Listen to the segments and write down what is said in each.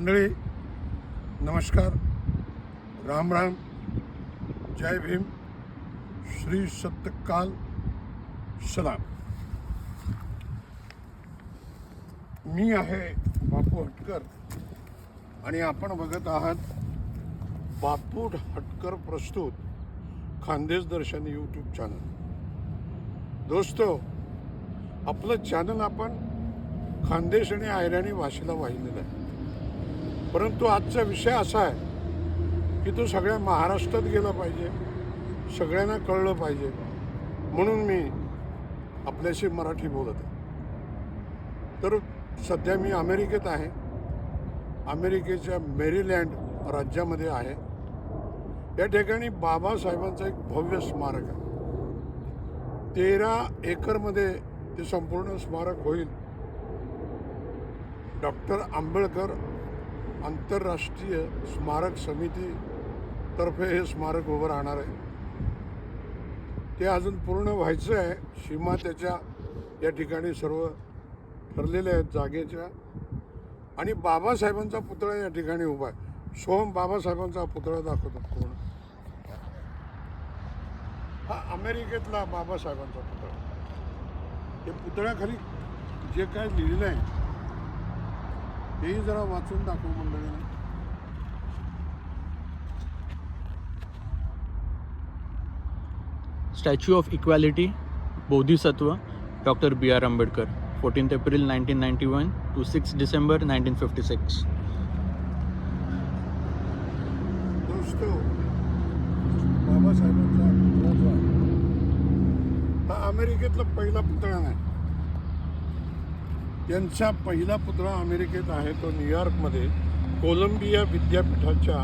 मंडळी नमस्कार. राम राम. जय भीम. श्री सत्यकाल सलाम. मी आहे बापू हटकर आणि आपण बघत आहात बापू हटकर प्रस्तुत खानदेश दर्शन यूट्यूब चॅनल दोस्तो आपलं चॅनल आपण खानदेश आणि आयराणी भाषेला वाहिलेलं आहे. परंतु आजचा विषय असा आहे की तो सगळ्या महाराष्ट्रात गेला पाहिजे सगळ्यांना कळलं पाहिजे. म्हणून मी आपल्याशी मराठी बोलत आहे. तर सध्या मी अमेरिकेत आहे. अमेरिकेच्या मेरीलँड राज्यामध्ये आहे. या ठिकाणी बाबासाहेबांचं एक भव्य स्मारक आहे. तेरा एकरमध्ये ते संपूर्ण स्मारक होईल. डॉक्टर आंबेडकर आंतरराष्ट्रीय स्मारक समितीतर्फे हे स्मारक उभं राहणार आहे. ते अजून पूर्ण व्हायचं आहे. सीमा त्याच्या या ठिकाणी सर्व ठरलेल्या आहेत जागेच्या. आणि बाबासाहेबांचा पुतळा या ठिकाणी उभा आहे. सोहम बाबासाहेबांचा पुतळा दाखवतो पूर्ण. हा अमेरिकेतला बाबासाहेबांचा पुतळा. ते पुतळ्याखाली जे काय लिहिलं आहे तेही जरा वाचून दाखव मंडळीने. Statue of equality Bodhisattva doctor B R Ambedkar fourteenth April nineteen ninety one two six December nineteen fifty six बाबासाहेबांचा हा अमेरिकेतला पहिला पुतळा नाही. त्यांचा पहिला पुतळा अमेरिकेत आहे तो न्यूयॉर्कमध्ये कोलंबिया विद्यापीठाच्या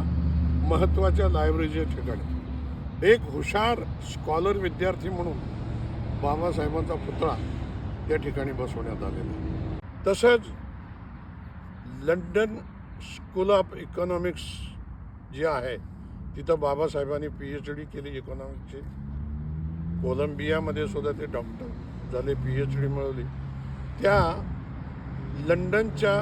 महत्त्वाच्या लायब्ररीच्या ठिकाणी. एक हुशार स्कॉलर विद्यार्थी म्हणून बाबासाहेबांचा पुतळा या ठिकाणी बसवण्यात आलेला तसंच लंडन स्कूल ऑफ इकॉनॉमिक्स जी आहे तिथं बाबासाहेबांनी पी एच डी केली इकॉनॉमिक्सची कोलंबियामध्ये सुद्धा ते डॉक्टर झाले पी एच डी मिळवली. त्या लंडनच्या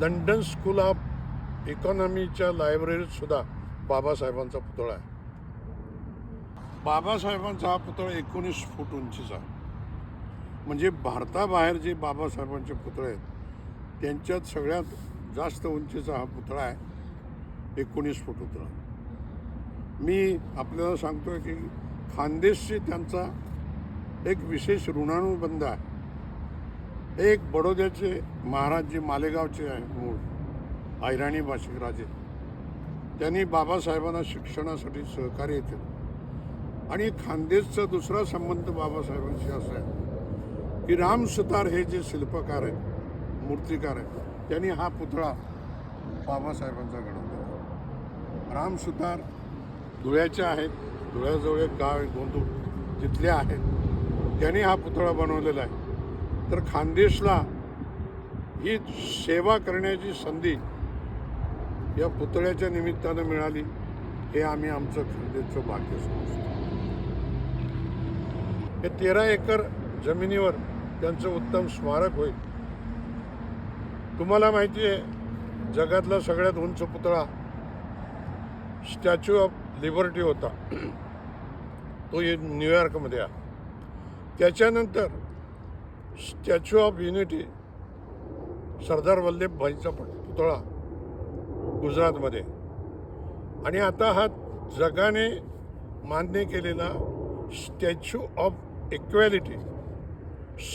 लंडन स्कूल ऑफ इकॉनॉमीच्या लायब्ररीत सुद्धा बाबासाहेबांचा पुतळा आहे. बाबासाहेबांचा हा पुतळा एकोणीस फूट उंचीचा म्हणजे भारताबाहेर जे बाबासाहेबांचे पुतळे आहेत त्यांच्यात सगळ्यात जास्त उंचीचा हा पुतळा आहे एकोणीस फूट पुतळा मी आपल्याला सांगतोय की खानदेशशी त्यांचा एक विशेष ऋणानुबंध आहे. एक बडोद्याचे महाराज जे मालेगावचे आहे मूळ ऐराणी भाषिक राजे त्यांनी बाबासाहेबांना शिक्षणासाठी सहकार्य केलं. आणि खानदेशचा दुसरा संबंध बाबासाहेबांशी असा आहे की राम सुतार हे जे शिल्पकार आहेत मूर्तिकार आहेत त्यांनी हा पुतळा बाबासाहेबांचा घडवला. राम सुतार धुळ्याच्या आहेत धुळ्याजवळ एक गाव आहे गोंदूर तिथले आहेत. त्यांनी हा पुतळा बनवलेला आहे. तर खानदेशला ही सेवा करण्याची संधी या पुतळ्याच्या निमित्तानं मिळाली. हे आम्ही आमचं खानदेशचं भाग्य समजतो. हे तेरा एकर जमिनीवर त्यांचं उत्तम स्मारक होईल. तुम्हाला माहिती आहे जगातला सगळ्यात उंच पुतळा स्टॅच्यू ऑफ लिबर्टी होता. तो ये न्यूयॉर्कमध्ये आहे त्याच्यानंतर स्टॅच्यू ऑफ युनिटी सरदार वल्लभभाईचा पुतळा गुजरातमध्ये. आणि आता हा जगाने मान्य केलेला स्टॅच्यू ऑफ इक्वॅलिटी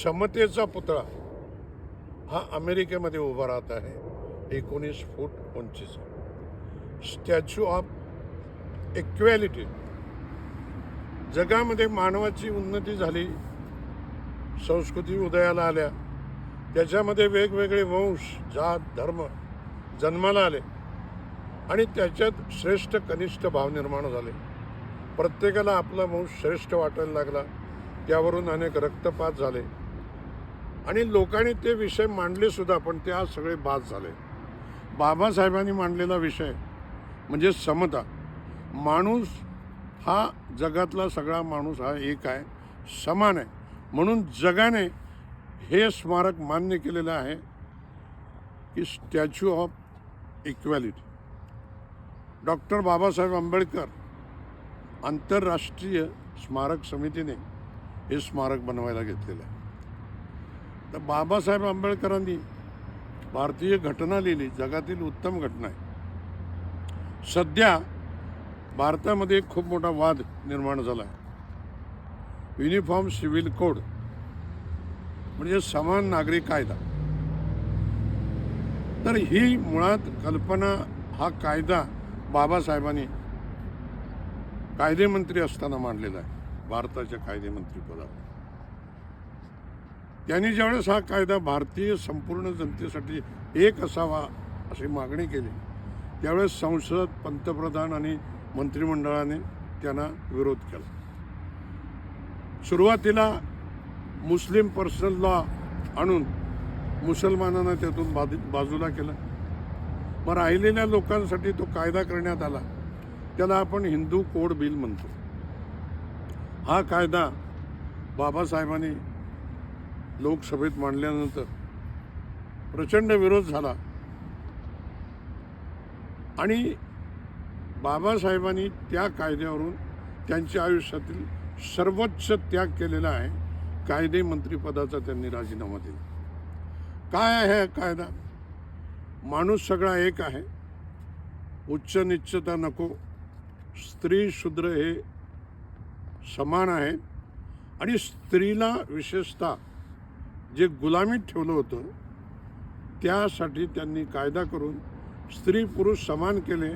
समतेचा पुतळा हा अमेरिकेमध्ये उभा राहत आहे. एकोणीस फूट उंचीचा. Statue of equality. जगामध्ये मानवाची उन्नती झाली. संस्कृती उदयाला आल्या. त्याच्यामध्ये वेगवेगळे वंश जात धर्म जन्माला आले आणि त्याच्यात श्रेष्ठ कनिष्ठ भाव निर्माण झाले. प्रत्येकाला आपला वंश श्रेष्ठ वाटायला लागला. त्यावरून अनेक रक्तपात झाले. आणि लोकांनी ते विषय मांडले सुद्धा पण ते आज सगळे बाद झाले. बाबासाहेबांनी मांडलेला विषय म्हणजे समता. माणूस हा जगातला सगळा माणूस हा एक आहे. समान आहे. म्हणून जगाने हे स्मारक मान्य केलेलं आहे की statue of equality. Doctor Babasaheb Ambedkar आंतरराष्ट्रीय स्मारक समितीने हे स्मारक बनवायला घेतलेलं आहे. तर बाबासाहेब आंबेडकरांनी भारतीय घटना लिहिली जगातील उत्तम घटना आहे. सध्या भारतामध्ये खूप मोठा वाद निर्माण झाला आहे. युनिफॉर्म सिव्हिल कोड म्हणजे समान नागरी कायदा. तर ही मुळात कल्पना हा कायदा बाबासाहेबांनी कायदेमंत्री असताना मांडलेला आहे भारताच्या कायदेमंत्री पदावर. त्यांनी ज्यावेळेस हा कायदा भारतीय संपूर्ण जनतेसाठी एक असावा अशी मागणी केली त्यावेळेस संसद पंतप्रधान आणि मंत्रिमंडळाने त्यांना विरोध केला. सुरुवातीला मुस्लिम पर्सनल लॉ आणून मुसलमानांना त्यातून बाजू बाजूला केलं. मग राहिलेल्या लोकांसाठी तो कायदा करण्यात आला. त्याला आपण हिंदू कोड बिल म्हणतो. हा कायदा बाबासाहेबांनी लोकसभेत मांडल्यानंतर प्रचंड विरोध झाला. आणि बाबासाहेबांनी त्या कायद्यावरून त्यांच्या आयुष्यातील सर्वोच्च त्याग केलेला आहे. कायदे मंत्रिपदाचा त्यांनी राजीनामा दिला. काय आहे हा कायदा? माणूस सगळा एक आहे. उच्च निश्चता नको. स्त्री शूद्र हे समान आहे. आणि स्त्रीला विशेषतः जे गुलामीत ठेवलं होतं त्यासाठी त्यांनी कायदा करून स्त्री पुरुष समान केले.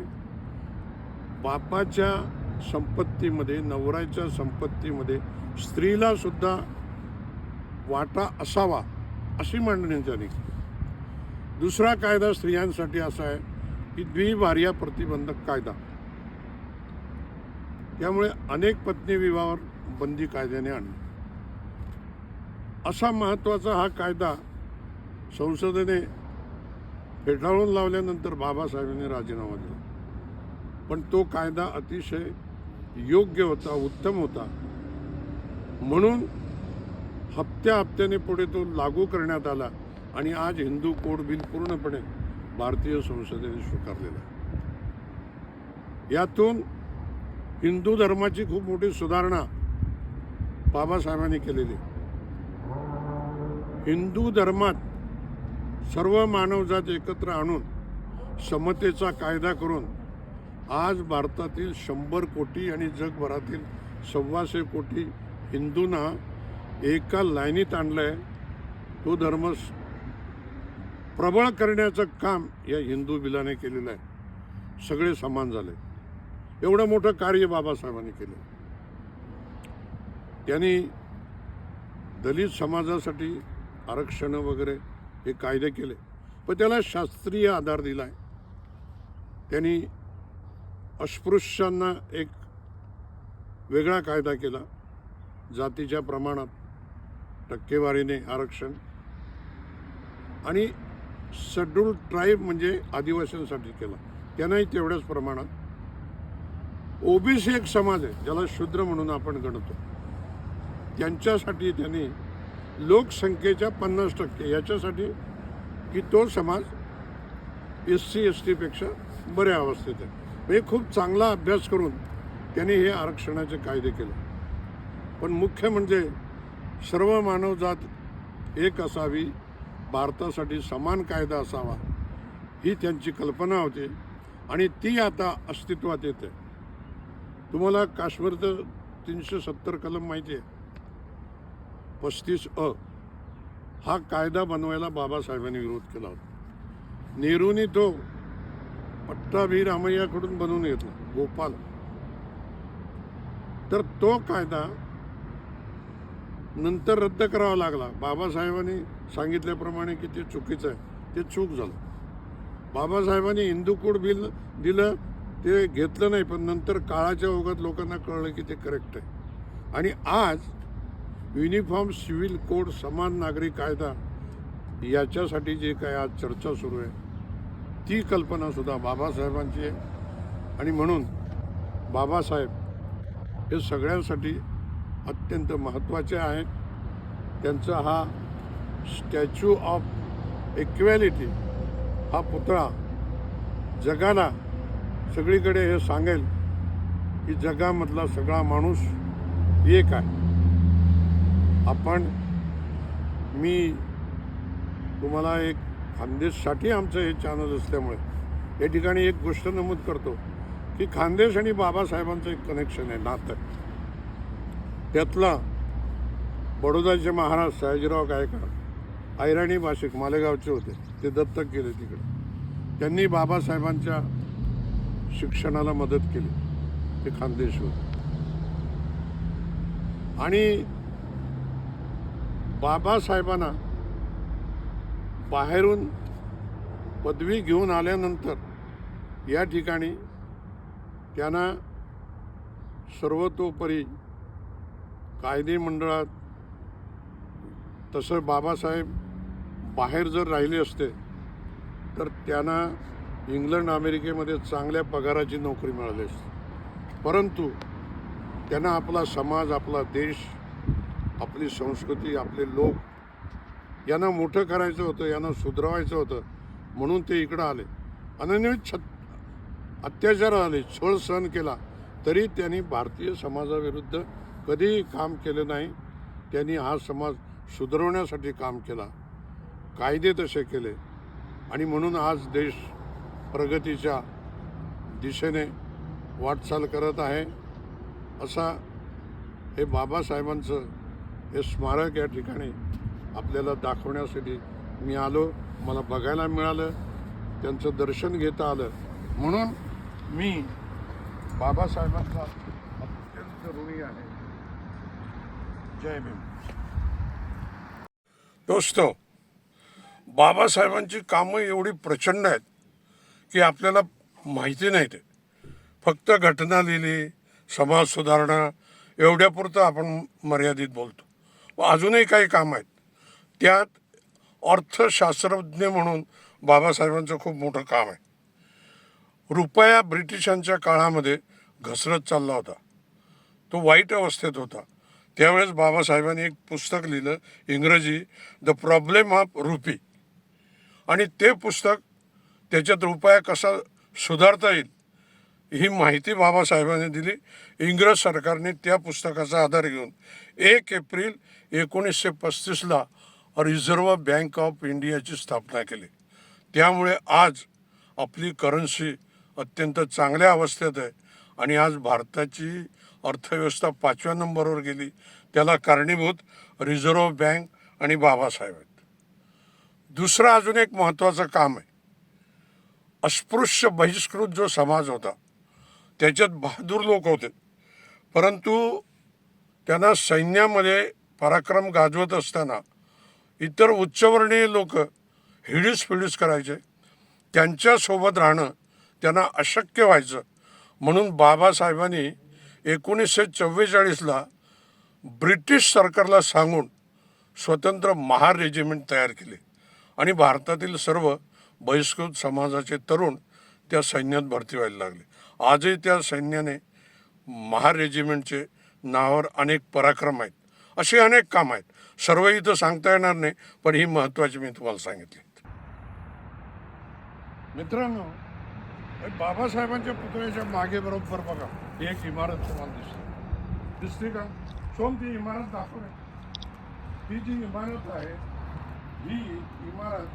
बापाच्या संपत्तीमध्ये नवऱ्याच्या संपत्तीमध्ये स्त्रीला सुद्धा वाटा असावा अशी मांडणी त्यांनी केली. दुसरा कायदा स्त्रियांसाठी असा आहे की द्विभार्या प्रतिबंधक कायदा. त्यामुळे अनेक पत्नी विवाहावर बंदी कायद्याने आणली. असा महत्त्वाचा हा कायदा संसदेने फेटाळून लावल्यानंतर बाबासाहेबांनी राजीनामा दिला. पण तो कायदा अतिशय योग्य होता उत्तम होता. म्हणून हप्त्या हप्त्याने पुढे तो लागू करण्यात आला आणि आज हिंदू कोड बिल पूर्णपणे भारतीय संसदेने स्वीकारलेला यातून हिंदू धर्माची खूप मोठी सुधारणा बाबासाहेबांनी केलेली हिंदू धर्मात सर्व मानवजात एकत्र आणून समतेचा कायदा करून आज भारतातील शंभर कोटी आणि जगभरातील सव्वाशे कोटी हिंदूंना एका लाईनीत आणलंय. तो धर्म प्रबळ करण्याचं काम या हिंदू बिलाने केलेलं आहे. सगळे समान झाले. एवढं मोठं कार्य बाबासाहेबांनी केलं. त्यांनी दलित समाजासाठी आरक्षण वगैरे हे कायदे केले. पण त्याला शास्त्रीय आधार दिला आहे त्यांनी अस्पृश्यांना एक वेगळा कायदा केला. जातीच्या प्रमाणात टक्केवारीने आरक्षण आणि शेड्यूल ट्राईब म्हणजे आदिवासींसाठी केला. त्यांनाही तेवढ्याच प्रमाणात. ओबीसी एक समाज आहे ज्याला शूद्र म्हणून आपण गणतो. त्यांच्यासाठी त्यांनी लोकसंख्येच्या पन्नास टक्के याच्यासाठी की तो समाज एस सी एस टीपेक्षा बऱ्या अवस्थेत आहे. म्हणजे खूप चांगला अभ्यास करून त्यांनी हे आरक्षणाचे कायदे केले. पण मुख्य म्हणजे सर्व मानवजात एक असावी भारतासाठी समान कायदा असावा ही त्यांची कल्पना होती आणि ती आता अस्तित्वात येते. तुम्हाला काश्मीरचं तीनशे सत्तर कलम माहिती आहे. पस्तीस अ हा कायदा बनवायला बाबासाहेबांनी विरोध केला होता. नेहरूने तो पट्टाभी रामय्याकडून बनवून घेतला गोपाल. तर तो कायदा नंतर रद्द करावा लागला. बाबासाहेबांनी सांगितल्याप्रमाणे की ते चुकीचं आहे ते चूक झालं. बाबासाहेबांनी हिंदू कोड बिल दिलं ते घेतलं नाही पण नंतर काळाच्या ओघात लोकांना कळलं की ते करेक्ट आहे. आणि आज युनिफॉर्म सिव्हिल कोड समान नागरी कायदा याच्यासाठी जे काय आज चर्चा सुरू आहे ती कल्पनासुद्धा बाबासाहेबांची आहे. आणि म्हणून बाबासाहेब हे सगळ्यांसाठी अत्यंत महत्त्वाचे आहेत. त्यांचा हा स्टॅच्यू ऑफ इक्वॅलिटी हा पुतळा जगाला सगळीकडे हे सांगेल की जगामधला सगळा माणूस एक आहे. आपण मी तुम्हाला एक खानदेशसाठी आमचं हे चॅनल असल्यामुळे. या ठिकाणी एक गोष्ट नमूद करतो की खानदेश आणि बाबासाहेबांचं एक कनेक्शन आहे नातं. त्यातला बडोदाचे महाराज सयाजीराव गायकवाड ऐराणी भाषिक मालेगावचे होते ते दत्तक गेले तिकडे. त्यांनी बाबासाहेबांच्या शिक्षणाला मदत केली ते खानदेश होते. आणि बाबासाहेबांना बाहेरून पदवी घेऊन आल्यानंतर या ठिकाणी त्यांना सर्वतोपरी कायदे मंडळात तसं बाबासाहेब बाहेर जर राहिले असते तर त्यांना इंग्लंड अमेरिकेमध्ये चांगल्या पगाराची नोकरी मिळाली असते. परंतु त्यांना आपला समाज आपला देश आपली संस्कृती आपले लोक यांना मोठं करायचं होतं यांना सुधरवायचं होतं म्हणून ते इकडं आले. अनन्वित छत अत्याचार आले छळ सहन केला तरी त्यांनी भारतीय समाजाविरुद्ध कधीही काम केलं नाही. त्यांनी हा समाज सुधारवण्यासाठी काम केला. कायदे तसे केले. आणि म्हणून आज देश प्रगतीच्या दिशेने वाटचाल करत आहे. असा हे बाबासाहेबांचं हे स्मारक या ठिकाणी आपल्याला दाखवण्यासाठी मी आलो. मला बघायला मिळालं. त्यांचं दर्शन घेता आलं. म्हणून मी बाबासाहेबांचा अत्यंत ऋणी आहे. जय भीम. दोस्त बाबासाहेबांची कामं एवढी प्रचंड आहेत की आपल्याला माहिती नाही ते. फक्त घटना लिहिली समाज सुधारणा एवढ्यापुरतं आपण मर्यादित बोलतो. व अजूनही काही काम आहेत. त्यात अर्थशास्त्रज्ञ म्हणून बाबासाहेबांचं खूप मोठं काम आहे. रुपया ब्रिटिशांच्या काळामध्ये घसरत चालला होता. तो वाईट अवस्थेत होता. त्यावेळेस बाबासाहेबांनी एक पुस्तक लिहिलं इंग्रजी द प्रॉब्लेम ऑफ रुपी. आणि ते पुस्तक त्याच्यात रुपया कसा सुधारता येईल ही माहिती बाबासाहेबांनी दिली. इंग्रज सरकारने त्या पुस्तकाचा आधार घेऊन एक एप्रिल एकोणीसशे पस्तीसला रिझर्व्ह बँक ऑफ इंडियाची स्थापना केली. त्यामुळे आज आपली करन्सी अत्यंत चांगल्या अवस्थेत आहे. आणि आज भारताची अर्थव्यवस्था पाचव्या नंबरवर गेली. त्याला कारणीभूत रिझर्व्ह बँक आणि बाबासाहेब आहेत. दुसरं अजून एक महत्त्वाचं काम आहे. अस्पृश्य बहिष्कृत जो समाज होता त्याच्यात बहादूर लोक होते. परंतु त्यांना सैन्यामध्ये पराक्रम गाजवत असताना इतर उच्चवर्णीय लोक हिडीस फिडीस करायचे. त्यांच्यासोबत राहणं त्यांना अशक्य व्हायचं. म्हणून बाबासाहेबांनी एकोणीसशे चव्वेचाळीसला ब्रिटिश सरकारला सांगून स्वतंत्र महार रेजिमेंट तयार केले. आणि भारतातील सर्व बहिष्कृत समाजाचे तरुण त्या सैन्यात भरती व्हायला लागले. आजही त्या सैन्याने महार रेजिमेंटचे नावावर अनेक पराक्रम आहेत. अशी अनेक कामं आहेत. सर्व इथं सांगता येणार नाही पण ही महत्त्वाची मी तुम्हाला सांगितली. मित्रांनो बाबासाहेबांच्या पुतळ्याच्या मागे बरोबर बघा एक इमारत तुम्हाला दिसते. दिसते का? सोम ती इमारत दाखव ही जी इमारत आहे ही इमारत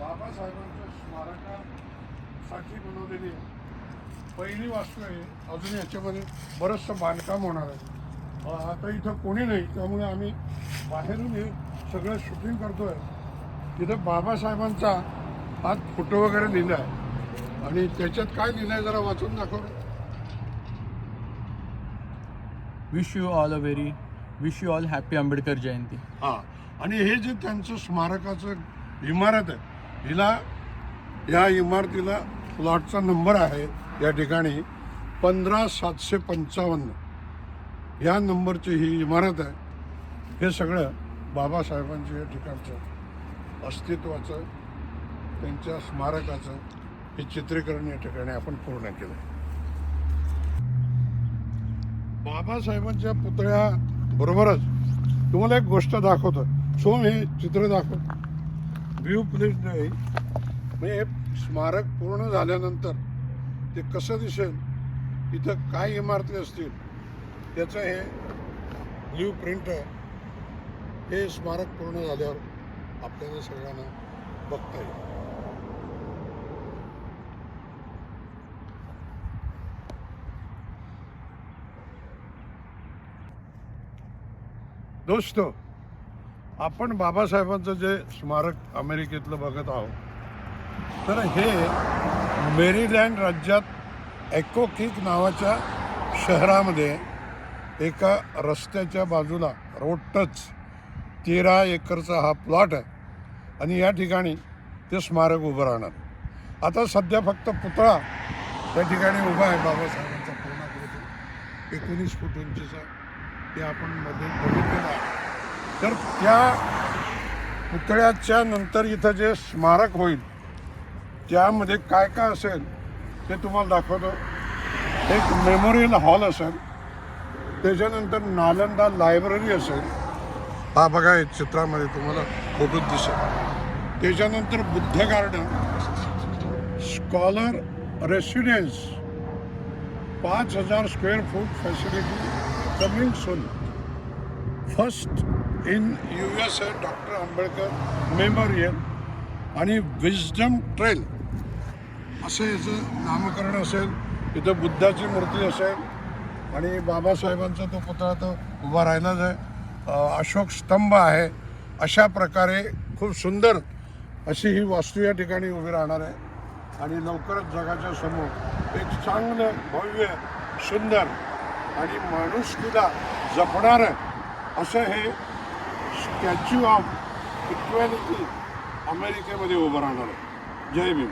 बाबासाहेबांच्या स्मारकासाठी बनवलेली आहे. पहिली वास्तू आहे अजून याच्यामध्ये बरंचसं बांधकाम होणार आहे. आता इथं कोणी नाही त्यामुळे आम्ही बाहेरून हे सगळं शूटिंग करतोय. तिथं बाबासाहेबांचा हात फोटो वगैरे लिहिला आहे. आणि त्याच्यात काय लिहिलं आहे जरा वाचून दाखव. Wish you all a very wish you all happy Ambedkar Jayanti हा आणि हे जे त्यांचं स्मारकाचं इमारत आहे हिला या इमारतीला प्लॉटचा नंबर आहे या ठिकाणी पंधरा सातशे पंचावन्न. या नंबरची ही इमारत आहे. हे सगळं बाबासाहेबांच्या या ठिकाणचं अस्तित्वाचं त्यांच्या स्मारकाचं हे चित्रीकरण या ठिकाणी आपण पूर्ण केलं बाबासाहेबांच्या पुतळ्या बरोबरच तुम्हाला एक गोष्ट दाखवतं. सोम हे चित्र दाखव व्ह्यू प्लेस नाही म्हणजे हे स्मारक पूर्ण झाल्यानंतर ते कसं दिसेल? इथं काय इमारती असतील? त्याचं हे ब्ल्यू प्रिंट हे स्मारक पूर्ण झाल्यावर आपल्याला सगळ्यांना बघता येईल. दोस्त आपण बाबासाहेबांचं जे स्मारक अमेरिकेतलं बघत आहोत तर हे मेरीलँड राज्यात एकोकिक नावाच्या शहरामध्ये एका रस्त्याच्या बाजूला रोड टच तेरा एकरचा हा प्लॉट आहे आणि या ठिकाणी ते स्मारक उभं राहणार. आता सध्या फक्त पुतळा त्या ठिकाणी उभा आहे बाबासाहेबांचा पूर्णाकृती एकोणीस फूट उंचीचा ते आपण मध्ये बघितलेलं आहे. तर त्या पुतळ्याच्या नंतर इथं जे स्मारक होईल त्यामध्ये काय काय असेल ते तुम्हाला दाखवतो. एक मेमोरियल हॉल असेल. त्याच्यानंतर नालंदा लायब्ररी असेल. हा बघा हे चित्रामध्ये तुम्हाला फोटोत दिसेल. त्याच्यानंतर बुद्ध गार्डन स्कॉलर रेसिडेन्स पाच हजार square foot facility coming soon. First in U S A doctor Ambedkar memorial आणि विजडम ट्रेल. असं याचं नामकरण असेल. इथं बुद्धाची मूर्ती असेल. आणि बाबासाहेबांचा तो पुतळा तो उभा राहिलाच आहे. अशोक स्तंभ आहे. अशा प्रकारे खूप सुंदर अशी ही वास्तू या ठिकाणी उभी राहणार आहे. आणि लवकरच जगाच्या समोर एक चांगलं भव्य सुंदर आणि माणुसकीला जपणारं असं हे स्टॅच्यू ऑफ इक्वॅलिटी अमेरिकेमध्ये उभं राहणार आहे. जय भीम.